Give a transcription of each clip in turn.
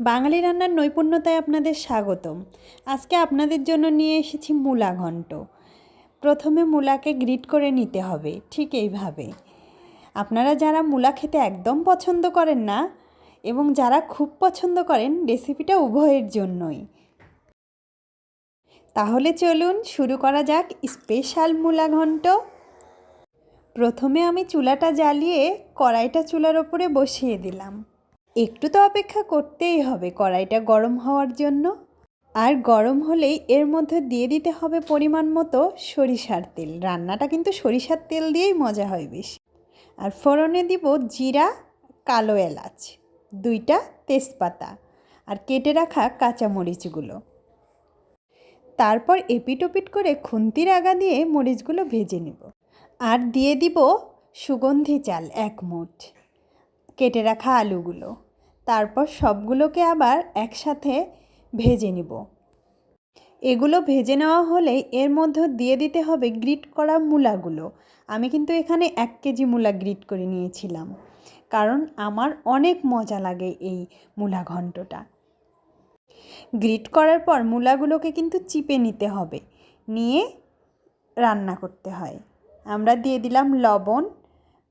বাঙালি রান্নার নৈপুণ্যতায় আপনাদের স্বাগতম। আজকে আপনাদের জন্য নিয়ে এসেছি মূলা ঘন্ট। প্রথমে মূলাকে গ্রিট করে নিতে হবে, ঠিক এইভাবে। আপনারা যারা মূলা খেতে একদম পছন্দ করেন না, এবং যারা খুব পছন্দ করেন, রেসিপিটা উভয়ের জন্যই। তাহলে চলুন শুরু করা যাক স্পেশাল মূলা ঘন্ট। প্রথমে আমি চুলাটা জ্বালিয়ে কড়াইটা চুলার ওপরে বসিয়ে দিলাম। একটু তো অপেক্ষা করতেই হবে কড়াইটা গরম হওয়ার জন্য। আর গরম হলেই এর মধ্যে দিয়ে দিতে হবে পরিমাণ মতো সরিষার তেল। রান্নাটা কিন্তু সরিষার তেল দিয়েই মজা হয় বেশি। আর ফোড়নে দিব জিরা, কালো এলাচ, দুইটা তেজপাতা আর কেটে রাখা কাঁচামরিচগুলো। তারপর এপিট ওপিট করে খুন্তির আগা দিয়ে মরিচগুলো ভেজে নেব। আর দিয়ে দিব সুগন্ধি চাল এক মুঠ। কেটে রাখা আলুগুলো। তারপর সবগুলোকে আবার একসাথে ভেজে নিব। এগুলো ভেজে নেওয়া হলেই এর মধ্যে দিয়ে দিতে হবে গ্রিট করা মূলাগুলো। আমি কিন্তু এখানে এক কেজি মূলা গ্রিট করে নিয়েছিলাম। কারণ আমার অনেক মজা লাগে এই মূলা ঘন্টটা। গ্রিট করার পর মূলাগুলোকে কিন্তু চিপে নিতে হবে। নিয়ে রান্না করতে হয়। আমরা দিয়ে দিলাম লবণ,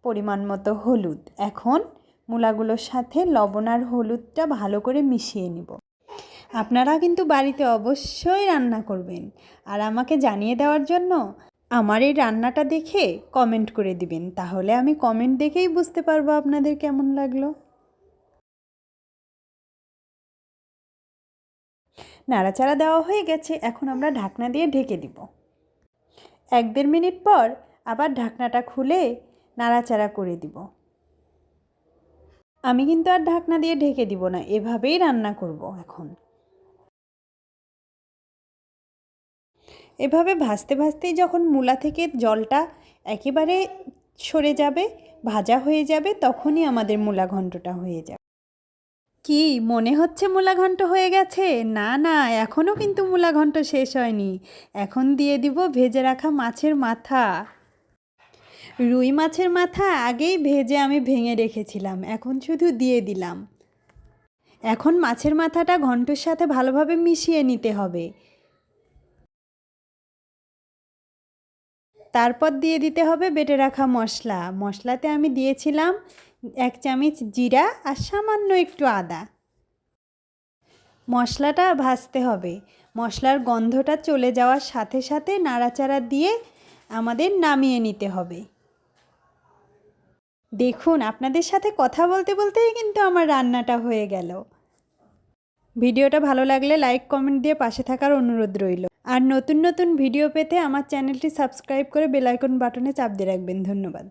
পরিমাণ মতো হলুদ। এখন মূলাগুলোর সাথে লবণ আর হলুদটা ভালো করে মিশিয়ে নিব। আপনারা কিন্তু বাড়িতে অবশ্যই রান্না করবেন আর আমাকে জানিয়ে দেওয়ার জন্য আমার এই রান্নাটা দেখে কমেন্ট করে দিবেন, তাহলে আমি কমেন্ট দেখেই বুঝতে পারব আপনাদের কেমন লাগল। নাড়াচাড়া দেওয়া হয়ে গেছে, এখন আমরা ঢাকনা দিয়ে ঢেকে দিব। এক দেড় মিনিট পর আবার ঢাকনাটা খুলে নাড়াচাড়া করে দিব। আমি কিন্তু আর ঢাকনা দিয়ে ঢেকে দিব না, এভাবেই রান্না করব এখন। এভাবে ভাজতে ভাজতেই যখন মূলা থেকে জলটা একেবারে সরে যাবে, ভাজা হয়ে যাবে, তখনই আমাদের মূলা ঘন্টটা হয়ে যাবে। কি, মনে হচ্ছে মূলা ঘন্ট হয়ে গেছে? না না, এখনও কিন্তু মূলা ঘন্ট শেষ হয়নি। এখন দিয়ে দিব ভেজে রাখা মাছের মাথা। রুই মাছের মাথা আগেই ভেজে আমি ভেঙে রেখেছিলাম, এখন শুধু দিয়ে দিলাম। এখন মাছের মাথাটা ঘন্টর সাথে ভালোভাবে মিশিয়ে নিতে হবে। তারপর দিয়ে দিতে হবে বেটে রাখা মশলা। মশলাতে আমি দিয়েছিলাম এক চামচ জিরা আর সামান্য একটু আদা। মশলাটা ভাজতে হবে। মশলার গন্ধটা চলে যাওয়ার সাথে সাথে নাড়াচাড়া দিয়ে আমাদের নামিয়ে নিতে হবে। দেখুন, আপনাদের সাথে কথা বলতে বলতেই কিন্তু আমার রান্নাটা হয়ে গেল। ভিডিওটা ভালো লাগলে লাইক, কমেন্ট দিয়ে পাশে থাকার অনুরোধ রইল। আর নতুন নতুন ভিডিও পেতে আমার চ্যানেলটি সাবস্ক্রাইব করে বেলাইকন বাটনে চাপ দিয়ে রাখবেন। ধন্যবাদ।